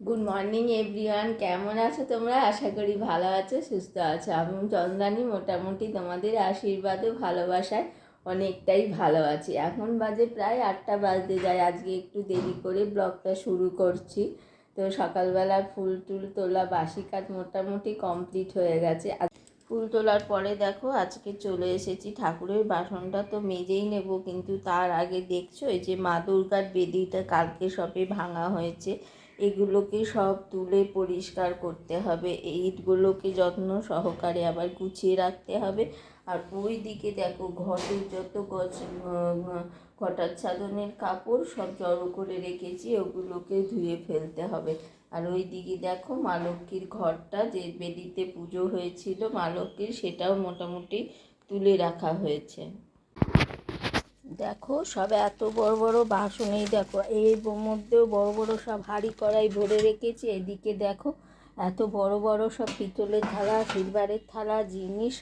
Good morning everyone কেমন আছো তোমরা? আশা করি ভালো আছো, সুস্থ আছো। আমি চন্দানি মোটামুটি তোমাদের আশীর্বাদ, ভালোবাসায় অনেকটাই ভালো আছি। এখন বাজে প্রায় আটটা বাজতে যায়। আজকে একটু দেরি করে ব্লগটা শুরু করছি। তো সকালবেলা ফুল টুল তোলা, বাসি কাজ মোটামুটি কমপ্লিট হয়ে গেছে। ফুল তোলার পরে দেখো, আজকে চলে এসেছি। ঠাকুরের বাসনটা তো মেজেই নেব, কিন্তু তার আগে দেখছ, এই যে মা দুর্গার বেদিটা কালকে সবে ভাঙা হয়েছে। এগুলোকে সব তুলে পরিষ্কার করতে হবে। এই ইটগুলোকে যত্ন সহকারে আবার গুছিয়ে রাখতে হবে। আর ওই দিকে দেখো ঘরের যত গছ ঘটার ছাদনের কাপড় সব জড়ো করে রেখেছি, ওগুলোকে ধুয়ে ফেলতে হবে। আর ওই দিকে দেখো মা লক্ষ্মীর ঘরটা, যে বেদিতে পুজো হয়েছিল, মা লক্ষ্মীর সেটাও মোটামুটি তুলে রাখা হয়েছে। দেখো সব এত বড় বড় বাসনেই দেখো, এর মধ্যেও বড় বড় সব হাঁড়ি কড়াই ভরে রেখেছি, এদিকে দেখো এত বড় বড় সব পিতলের থালা, সিলভারের থালা, জিনিস,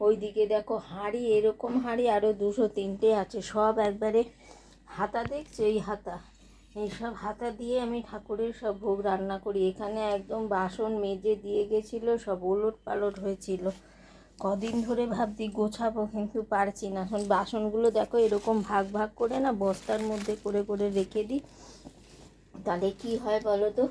ওইদিকে দেখো হাঁড়ি, এরকম হাঁড়ি আরও দুশো তিনটে আছে, সব একবারে হাতা, দেখছ এই হাতা? এই সব হাতা দিয়ে আমি ঠাকুরের সব ভোগ রান্না করি, এখানে একদম বাসন মেজে দিয়ে গেছিল, সব ওলট পালট হয়েছিল। কদিন ধরে ভাবছি গোছাবো, কিন্তু পারছি না। এখন বাসনগুলো দেখো এরকম ভাগ ভাগ করে না বস্তার মধ্যে করে করে রেখে দিই। তাহলে কি হয় বলো তো?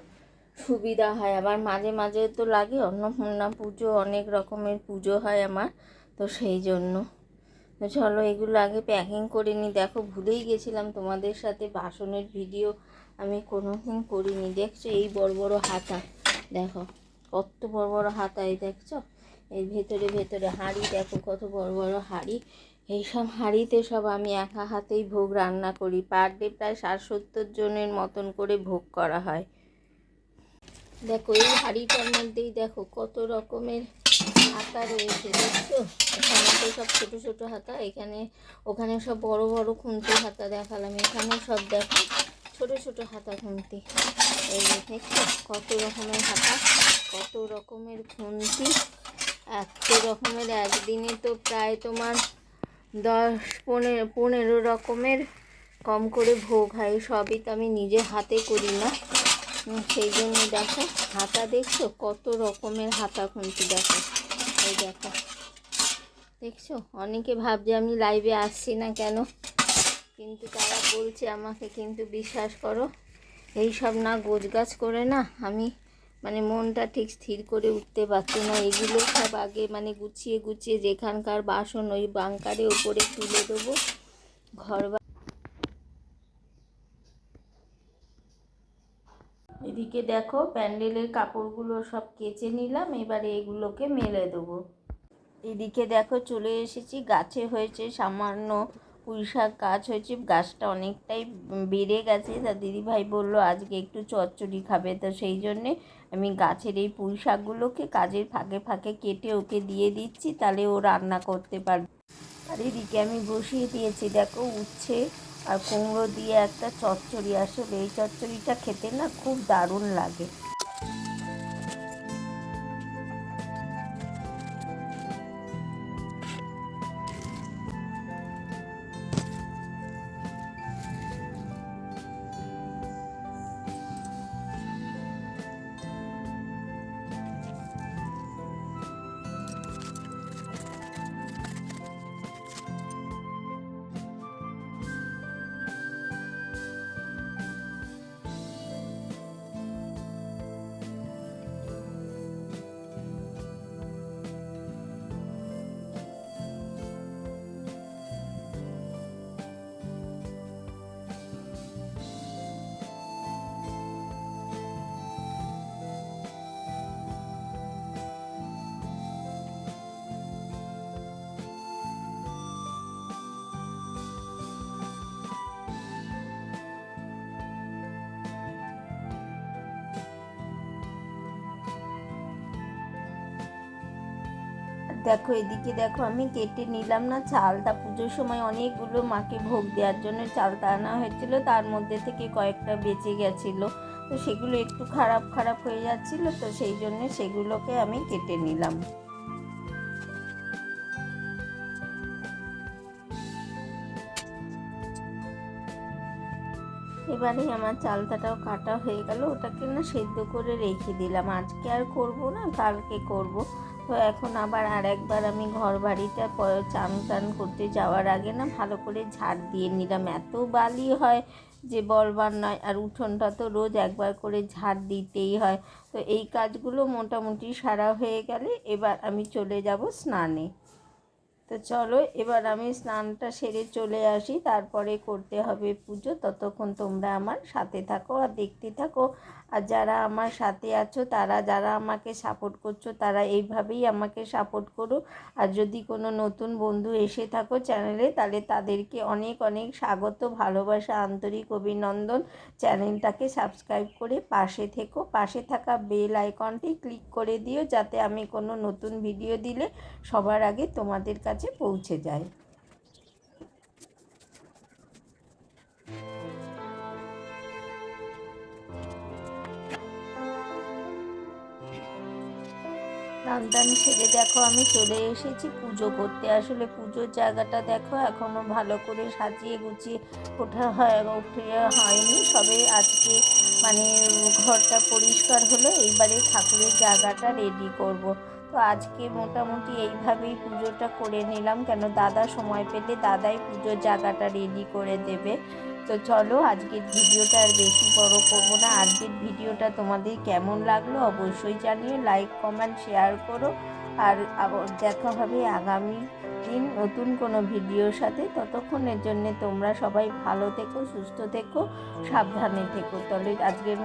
সুবিধা হয়। আবার মাঝে মাঝে তো লাগে অন্নপূর্ণা পুজো, অনেক রকমের পুজো হয় আমার, তো সেই জন্য। তো চলো এগুলো আগে প্যাকিং করে নিই। দেখো ভুলেই গেছিলাম তোমাদের সাথে বাসনের ভিডিও আমি কোনো দিন করিনি। দেখছ এই বড় বড় হাতা? দেখো, কত বড় বড় হাতা এই দেখছ? এই ভেতরে ভেতরে হাঁড়ি, দেখো কত বড় বড় হাঁড়ি। এইসব হাঁড়িতে সব আমি একা হাতেই ভোগ রান্না করি। পার ডে প্রায় ষাট সত্তর জনের মতন করে ভোগ করা হয়। দেখো, এই হাঁড়িটার মধ্যেই দেখো কত রকমের হাতা রয়েছে, দেখছ? এখানে তো সব ছোটো ছোটো হাতা, এখানে, ওখানে সব বড় বড় খুন্তি হাতা দেখালাম। এখানে সব দেখো ছোট ছোট হাতা খুন্তি। এই দেখছ, কত রকমের হাতা, কত রকমের খুন্তি। এত রকমের, একদিনে তো প্রায় তোমার দশ পনেরো পনেরো রকমের কম করে ভোগ হয়, সবই তো আমি নিজে হাতে করি না। সেই জন্য দেখো, হাতা দেখছ? কত রকমের হাতা খুন্তি দেখো। এই দেখো। দেখছ? অনেকে ভাবছে আমি লাইভে আসছি না কেন? কিন্তু তারা বলছে আমাকে, কিন্তু বিশ্বাস করো এই সব না গোছগাছ করে না আমি মানে মনটা ঠিক স্থির করে উঠতে পারছি না। এগুলো সব আগে মানে গুছিয়ে গুছিয়ে যেখানকার বাসন ওই বাংকারে ওপরে তুলে দেবো। ঘর এদিকে দেখো প্যান্ডেলের কাপড়গুলো সব কেচে নিলাম, এবারে এগুলোকে মেলে দেবো। এদিকে দেখো চলে এসেছি, গাছে হয়েছে সামান্য পুঁই শাক, গাছ হয়েছে, গাছটা অনেকটাই বেড়ে গেছে। তা দিদিভাই বলল, আজকে একটু চচ্চড়ি খাবে। তো সেই জন্যে আমি গাছের এই পুঁই শাকগুলোকে কাজের ফাঁকে ফাঁকে কেটে ওকে দিয়ে দিচ্ছি, তাহলে ও রান্না করতে পারবে। আর এদিকে আমি বসিয়ে দিয়েছি, দেখো উচ্ছে আর কুমড়ো দিয়ে একটা চচ্চড়ি। আসলে এই চচ্চড়িটা খেতে না খুব দারুণ লাগে। দেখো, এদিকে দেখো, আমি কেটে নিলাম না চালটা। পুজোর সময় অনেকগুলো মাকে ভোগ দেওয়ার জন্য চালটা আনা হয়েছিল, তার মধ্যে থেকে কয়েকটা বেঁচে গেছিল। তো সেগুলো একটু খারাপ খারাপ হয়ে যাচ্ছিল, তো সেই জন্য সেগুলোকে আমি কেটে নিলাম। এবারে আমার চালতাটাও কাটা হয়ে গেল, ওটাকে না সেদ্ধ করে রেখে দিলাম। আজকে আর করব না, কালকে করব। তো এখন আবার আর একবার আমি ঘর বাড়িটা চান টান করতে যাওয়ার আগে না ভালো করে ঝাড় দিয়ে নিলাম। এত বালি হয় যে বলবার নয়, আর উঠোনটা তো রোজ একবার করে ঝাড় দিতেই হয়। তো এই কাজগুলো মোটামুটি সারা হয়ে গেলে এবার আমি চলে যাব স্নানে। তো চলো, এবার আমি স্নানটা সেরে চলে আসি। তারপরে করতে হবে পুজো। ততক্ষণ তোমরা আমার সাথে থাকো আর দেখতে থাকো। আর যারা আমার সাথে আছো, তারা যারা আমাকে সাপোর্ট করছ, তারা এইভাবেই আমাকে সাপোর্ট করো। আর যদি কোনো নতুন বন্ধু এসে থাকো চ্যানেলে তাহলে তাদেরকে অনেক অনেক স্বাগত, ভালোবাসা, আন্তরিক অভিনন্দন। চ্যানেলটাকে সাবস্ক্রাইব করে পাশে থেকো। পাশে থাকা বেল আইকনটি ক্লিক করে দিও, যাতে আমি কোনো নতুন ভিডিও দিলে সবার আগে তোমাদের কাছে পৌঁছে যায়। স্নান সেরে দেখো, আমি চলে এসেছি পুজো করতে। আসলে পুজোর জায়গাটা দেখো, এখনও ভালো করে সাজিয়ে গুছিয়ে ওঠা হয়, উঠে হয়নি। সবে আজকে মানে ঘরটা পরিষ্কার হলো, এইবারে ঠাকুরের জায়গাটা রেডি করব। তো আজকে মোটামুটি এইভাবেই পুজোটা করে নিলাম। কেন দাদা সময় পেলে দাদাই পুজোর জায়গাটা রেডি করে দেবে। তো চলো আজকের ভিডিওটা আর বেশি বড় করব না। আজকের ভিডিওটা তোমাদের কেমন লাগল অবশ্যই জানিও। লাইক কমেন্ট শেয়ার করো। আর দেখা হবে আগামী দিন নতুন কোনো ভিডিওর সাথে। ততক্ষণের জন্য তোমরা সবাই ভালো থেকো, সুস্থ থেকো, সাবধানে থেকো। তাহলে আজকের